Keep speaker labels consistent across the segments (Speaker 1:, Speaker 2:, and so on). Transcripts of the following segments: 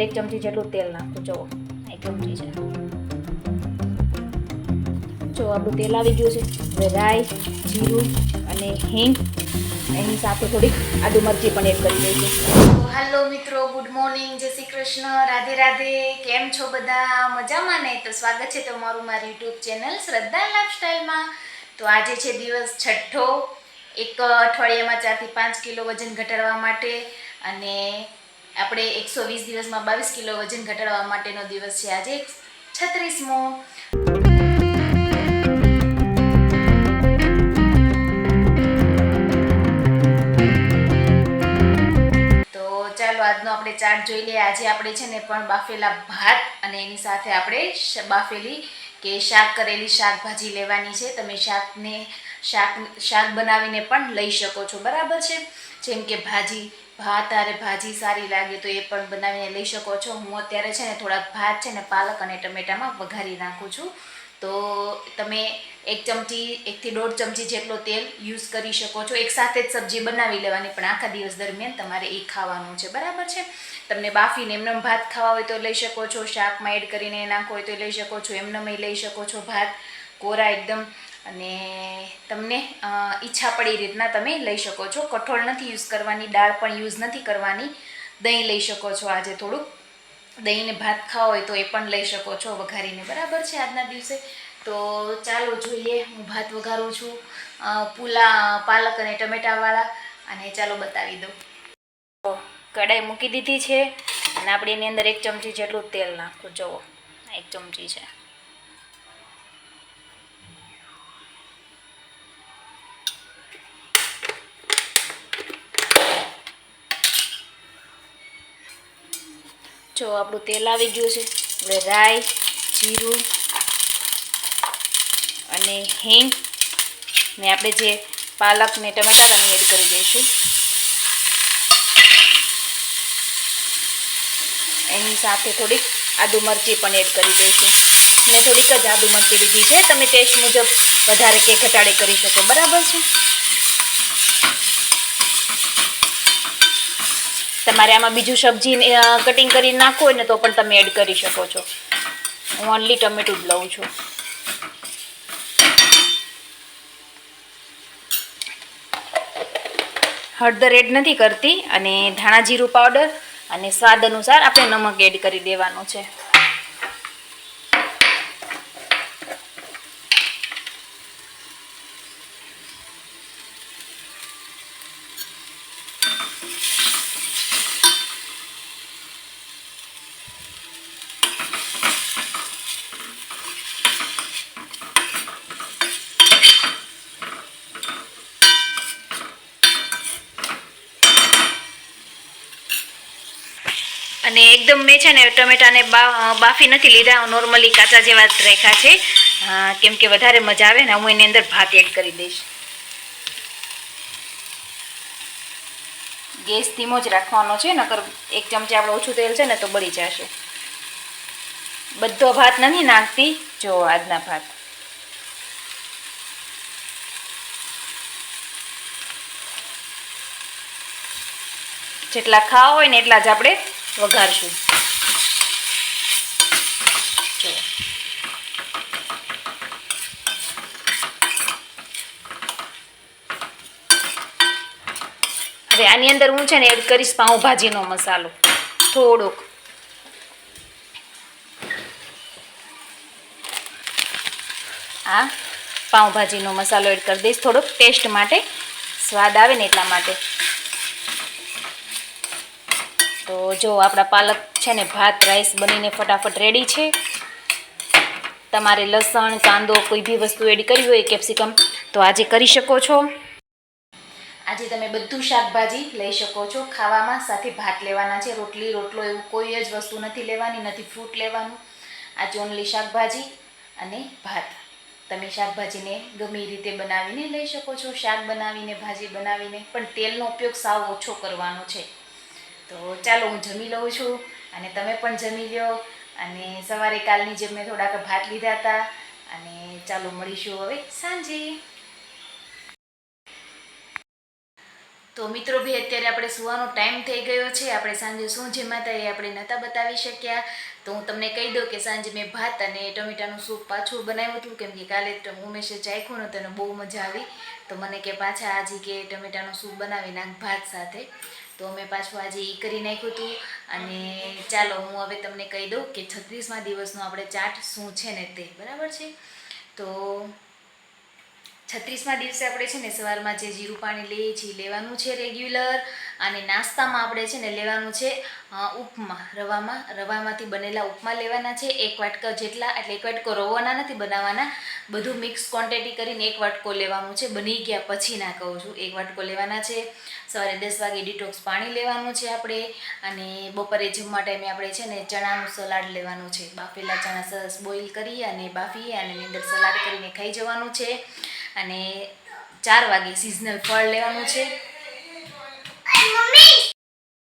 Speaker 1: એક ચમચી જેટલું તેલ નાખું જો એક ચમચી છે. જો આપણું તેલ આવી ગયું છે, હવે રાઈ, જીરું અને હિંગ. એની સાથે થોડીક આદુ મરચી પણ એડ કરી દઈશું
Speaker 2: હેલો મિત્રો, ગુડ મોર્નિંગ. જય શ્રી કૃષ્ણ. રાધે રાધે. કેમ છો બધા? મજામાં ને? તો સ્વાગત છે તમારું મારી યુટ્યુબ ચેનલ શ્રદ્ધા લાઈફસ્ટાઈલમાં. તો આજે છે દિવસ છઠ્ઠો. એક અઠવાડિયામાં ચારથી પાંચ કિલો વજન ઘટાડવા માટે અને આપણે એકસો વીસ દિવસમાં બાવીસ કિલો વજન ઘટાડવા માટેનો દિવસ છે આજે છત્રીસમો. આજનો આપણે ચાર્ટ જોઈ લઈએ. આજે આપણે છે ને પણ બાફેલા ભાત અને એની સાથે આપણે બાફેલી કે શાક કરેલી શાકભાજી લેવાની છે. તમે શાકને શાક શાક બનાવીને પણ લઈ શકો છો. બરાબર છે? જેમ કે ભાજી ભાત અરે ભાજી સારી લાગે તો એ પણ બનાવીને લઈ શકો છો. હું અત્યારે છે ને થોડાક ભાત છે ને પાલક અને ટમેટામાં વઘારી નાખું છું. તો તમે એક ચમચી, એકથી દોઢ ચમચી જેટલો તેલ યુઝ કરી શકો છો. એક સાથે જ સબ્જી બનાવી લેવાની, પણ આખા દિવસ દરમિયાન તમારે એ ખાવાનું છે. બરાબર છે? તમને બાફીને એમનેમ ભાત ખાવા હોય તો લઈ શકો છો. શાકમાં એડ કરીને નાખો હોય તો લઈ શકો છો. એમનેમ લઈ શકો છો. ભાત કોરા એકદમ અને તમને ઈચ્છા પડી એ રીતના તમે લઈ શકો છો. કઠોળ નથી યુઝ કરવાની, દાળ પણ યુઝ નથી કરવાની. દહીં લઈ શકો છો આજે થોડુંક. દહીંને ભાત ખાવા હોય તો એ પણ લઈ શકો છો વઘારીને. બરાબર છે આજના દિવસે? તો ચાલો જોઈએ, હું ભાત વઘારું છું. પુલા, પાલક અને ટમેટાવાળા. અને ચાલો બતાવી દઉં. તો કઢાઈ મૂકી દીધી છે. અને આપણે એની અંદર એક ચમચી જેટલું તેલ નાખું જુઓ એક ચમચી છે. જો આપણું તેલ આવી ગયું છે. આપણે રાઈ જીરું અને હિંગ ને આપણે જે પાલક ને ટમેટા એડ કરી દઈશું. એની સાથે થોડીક આદુ મરચી પણ એડ કરી દઈશું. મેં થોડીક જ આદુ મરચી લીધી છે. તમે ટેસ્ટ મુજબ વધારે કે ઘટાડે કરી શકો. બરાબર છે? તમારે આમાં બીજું સબ્જી કટિંગ કરીને નાખો ને તો પણ તમે એડ કરી શકો છો. હું ઓનલી ટમેટું જ લઉં છું. હળદર એડ નથી કરતી અને ધાણા જીરું પાવડર અને સ્વાદ અનુસાર આપણે નમક એડ કરી દેવાનું છે અને એકદમ મેં છે ને ટમેટાને બાફી નથી લીધા. નોર્મલી કાચા જેવા જ રાખ્યા છે. કેમ કે વધારે મજા આવે ને, હું એની અંદર ભાત એડ કરી દઈશ. ગેસ ધીમો જ રાખવાનો છે, નકર એક ચમચી આપણે ઓછું તેલ છે ને, તો બળી જશે. બધો ભાત નથી નાખતી. જો, આજના ભાત. જેટલા ખાવા હોય ને એટલા જ આપણે વઘારશું. હવે આની અંદર હું છે ને એડ કરીશ પાઉંભાજીનો મસાલો. થોડોક. આ પાઉંભાજીનો મસાલો એડ કરી દઈશ. થોડોક ટેસ્ટ માટે. સ્વાદ આવે ને એટલા માટે. તો જો આપણા પાલક છે ને, ભાત રાઈસ બનીને ફટાફટ રેડી છે. તમારે લસણ, કાંદો કોઈ બી વસ્તુ એડ કરવી હોય કેપ્સિકમ તો આજે કરી શકો છો. આજે તમે બધું શાકભાજી લઈ શકો છો. ખાવામાં સાથે ભાત લેવાના છે. રોટલી, રોટલો એવું કોઈ જ વસ્તુ નથી લેવાની, નથી ફ્રૂટ લેવાનું. આજે ઓનલી શાકભાજી અને ભાત. તમે શાકભાજીને ગમે એ રીતે બનાવીને લઈ શકો છો. શાક બનાવીને, ભાજી બનાવીને, પણ તેલનો ઉપયોગ સાવ ઓછો કરવાનો છે. તો ચાલો હું જમી લઉં છું અને તમે પણ જમી લો અને સવારે કાલની જેમ મેં થોડાક ભાત લીધા હતા. અને ચાલો મળીશું હવે સાંજે. તો મિત્રો ભાઈ, અત્યારે આપણે સુવાનો ટાઈમ થઈ ગયો છે. આપણે સાંજે શું જમ્યા હતા એ આપણે નહોતા બતાવી શક્યા. તો હું તમને કહી દઉં કે સાંજે મેં ભાત અને ટમેટાનું સૂપ પાછું બનાવ્યું હતું. કેમ કે કાલે ઉમેશે ચાખ્યું ને તેને બહુ મજા આવી. તો મને કે પાછા આજે કે ટમેટાનું સૂપ બનાવી નાખ ભાત સાથે. તો મેં પાછું આજે એ કરી નાખ્યું હતું અને ચાલો, હું હવે તમને કહી દઉં કે છત્રીસમા દિવસનો આપણે ચાટ શું છે ને તે. બરાબર છે? તો છત્રીસમા દિવસે આપણે છે ને, સવારમાં જે જીરું પાણી લઈએ છીએ લેવાનું છે રેગ્યુલર અને નાસ્તામાં આપણે છે ને લેવાનું છે ઉપમા. રવામાં, રવામાંથી બનેલા ઉપમા લેવાના છે, એક વાટકા જેટલા, એટલે એક વાટકો રવાના નથી બનાવવાના. બધું મિક્સ ક્વોન્ટિટી કરીને એક વાટકો લેવાનું છે. બની ગયા પછી ના કહું છું. એક વાટકો લેવાના છે. સવારે દસ વાગે ડિટોક્સ પાણી લેવાનું છે આપણે. અને બપોરે જમવા ટાઈમે આપણે છે ને ચણાનું સલાડ લેવાનું છે. બાફેલા ચણા સરસ બોઇલ કરી અને બાફી અને અંદર સલાડ કરીને ખાઈ જવાનું છે. અને ચાર વાગે સિઝનલ ફળ લેવાનું છે.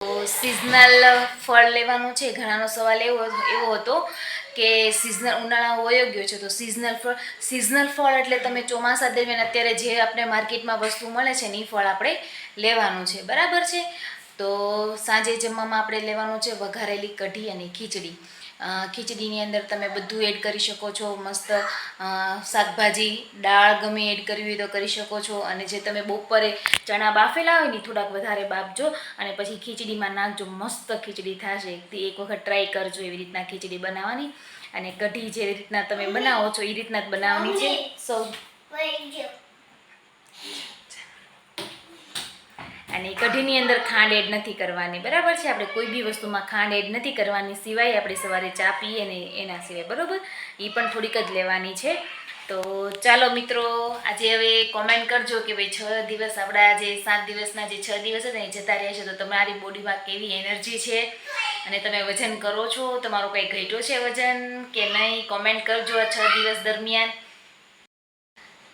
Speaker 2: તો સિઝનલ ફળ લેવાનું છે. ઘણાનો સવાલ એવો એવો હતો કે સિઝનલ ઉનાળા વયો ગયો છે. તો સિઝનલ ફળ સિઝનલ ફળ એટલે તમે ચોમાસા દરમિયાન અત્યારે જે આપણે માર્કેટમાં વસ્તુ મળે છે ને એ ફળ આપણે લેવાનું છે. બરાબર છે? તો સાંજે જમવામાં આપણે લેવાનું છે વઘારેલી કઢી અને ખીચડી. ખીચડીની અંદર તમે બધું એડ કરી શકો છો મસ્ત શાકભાજી દાળ ગમે એડ કરવી હોય તો કરી શકો છો. અને જે તમે બપોરે ચણા બાફેલા હોય ને થોડાક વધારે બાફજો અને પછી ખીચડીમાં નાખજો મસ્ત ખીચડી થશે. તે એક વખત ટ્રાય કરજો એવી રીતના ખીચડી બનાવવાની. અને કઢી જે રીતના તમે બનાવો છો એ રીતના જ બનાવવાની છે. સૌ અને કઢીની અંદર ખાંડ એડ નથી કરવાની. બરાબર છે? આપણે કોઈ બી વસ્તુમાં ખાંડ એડ નથી કરવાની સિવાય આપણે સવારે ચા પીએ ને એના સિવાય, બરાબર? એ પણ થોડીક જ લેવાની છે. તો ચાલો મિત્રો, આજે હવે કોમેન્ટ કરજો કે ભાઈ છ દિવસ આપણા જે સાત દિવસના જે છ દિવસ હતા એ જતા રહ્યા છે, તો તમારી બોડીમાં કેવી એનર્જી છે? અને તમે વજન કરો છો? તમારું કંઈ ઘટ્યો છે વજન કે નહીં? કોમેન્ટ કરજો આ છ દિવસ દરમિયાન.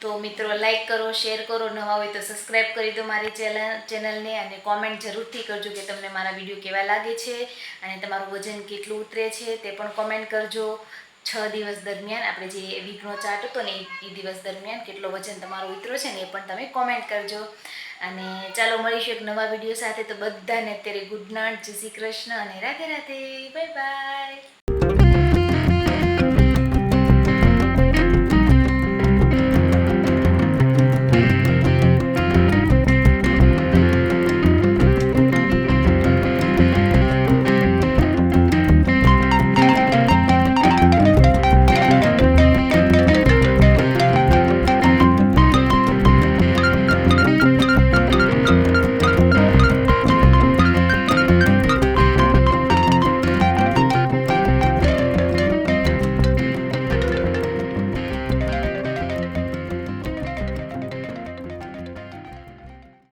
Speaker 2: તો મિત્રો લાઈક કરો શેર કરો. નવા હોય તો સબસ્ક્રાઈબ કરી દો મારી ચેનલ ચેનલને અને કોમેન્ટ જરૂરથી કરજો કે તમને મારા વીડિયો કેવા લાગે છે અને તમારું વજન કેટલું ઉતરે છે તે પણ કોમેન્ટ કરજો. છ દિવસ દરમિયાન આપણે જે વીકનો ચાર્ટ હતો ને, એ- દિવસ દરમિયાન કેટલો વજન તમારો ઉતર્યો છે ને એ પણ તમે કોમેન્ટ કરજો. અને ચાલો, મળીશું એક નવા વીડિયો સાથે. તો બધાને અત્યારે ગુડ નાઇટ જય શ્રી કૃષ્ણ અને રાધે રાધે બાય બાય